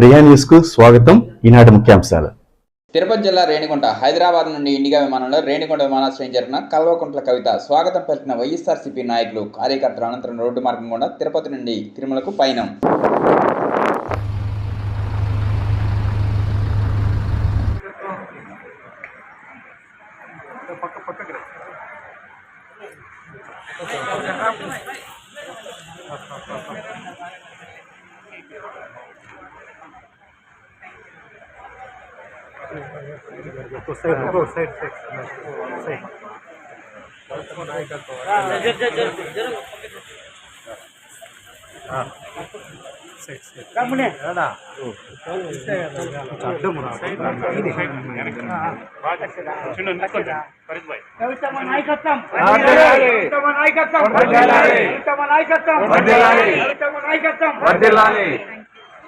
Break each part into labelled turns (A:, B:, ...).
A: సమయ న్యూస్కు స్వాగతం. ఈనాటి ముఖ్యాంశాలు.
B: తిరుపతి జిల్లా రేణిగుంట హైదరాబాద్ నుండి ఇండిగా విమానంలో రేణిగుంట విమానాశ్రయం జరిగిన కల్వకుంట్ల కవిత స్వాగతం పలికిన వైఎస్ఆర్సీపీ నాయకులు కార్యకర్తలు అనంతరం రోడ్డు మార్గం గుండా తిరుపతి నుండి తిరుమలకు పయనం.
C: కవితమ్మ నాయకత్వం కవితమ్మ నాయకత్వం కవితమ్మ నాయకత్వం కవితమ్మ నాయకత్వం
D: దీప్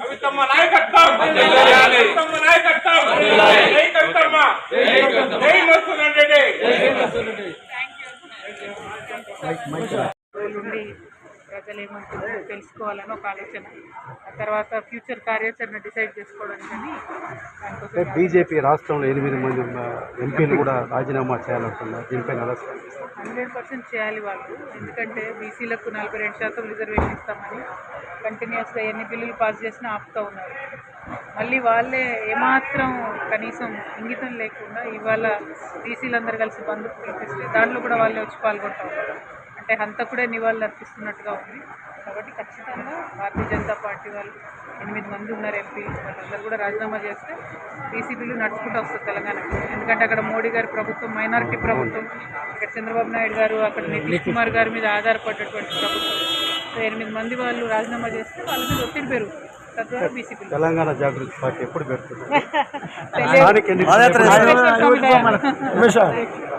D: కవితమ్మ నాయకత్వం! కవితమ్మ నాయకత్వం! జై కవితమ్మ జై మోసన్ రెడ్డి!
E: నుండి ప్రజలు ఏమంటున్నారో తెలుసుకోవాలని ఒక ఆలోచన. ఆ తర్వాత ఫ్యూచర్ కార్యాచరణ డిసైడ్ చేసుకోవడానికని దానికోసం
F: బీజేపీ రాష్ట్రంలో ఎనిమిది మంది ఉన్న ఎంపీలు కూడా రాజీనామా చేయాలంటున్నారు. దీనిపై?
E: హండ్రెడ్ పర్సెంట్ చేయాలి వాళ్ళు. ఎందుకంటే బీసీలకు నలభై రెండు శాతం రిజర్వేషన్ ఇస్తామని కంటిన్యూస్గా ఎన్ని బిల్లులు పాస్ చేసినా ఆపుతూ ఉన్నారు. మళ్ళీ వాళ్ళే ఏమాత్రం కనీసం ఇంగితం లేకుండా ఇవాళ బీసీలందరూ కలిసి బంద్ పిలిపిస్తే దాంట్లో కూడా వాళ్ళే వచ్చి పాల్గొంటా ఉన్నారు. అంటే హంతకుడే నివాళులు అర్పిస్తున్నట్టుగా ఉంది. కాబట్టి ఖచ్చితంగా భారతీయ జనతా పార్టీ వాళ్ళు ఎనిమిది మంది ఉన్నారు ఎంపీ వాళ్ళందరూ కూడా రాజీనామా చేస్తే బీసీ బిల్లు నడుచుకుంటూ వస్తుంది తెలంగాణకు. ఎందుకంటే అక్కడ మోడీ గారి ప్రభుత్వం మైనారిటీ ప్రభుత్వం ఇక్కడ చంద్రబాబు నాయుడు గారు అక్కడ నితీష్ కుమార్ గారి మీద ఆధారపడ్డటువంటి ప్రభుత్వం. ఎనిమిది మంది వాళ్ళు రాజీనామా చేస్తే వాళ్ళ మీద ఒత్తిడి పెరుగుతుంది తద్వారా BC bill
F: Telangana Jagruthi party ఎప్పుడు పెడుతుంది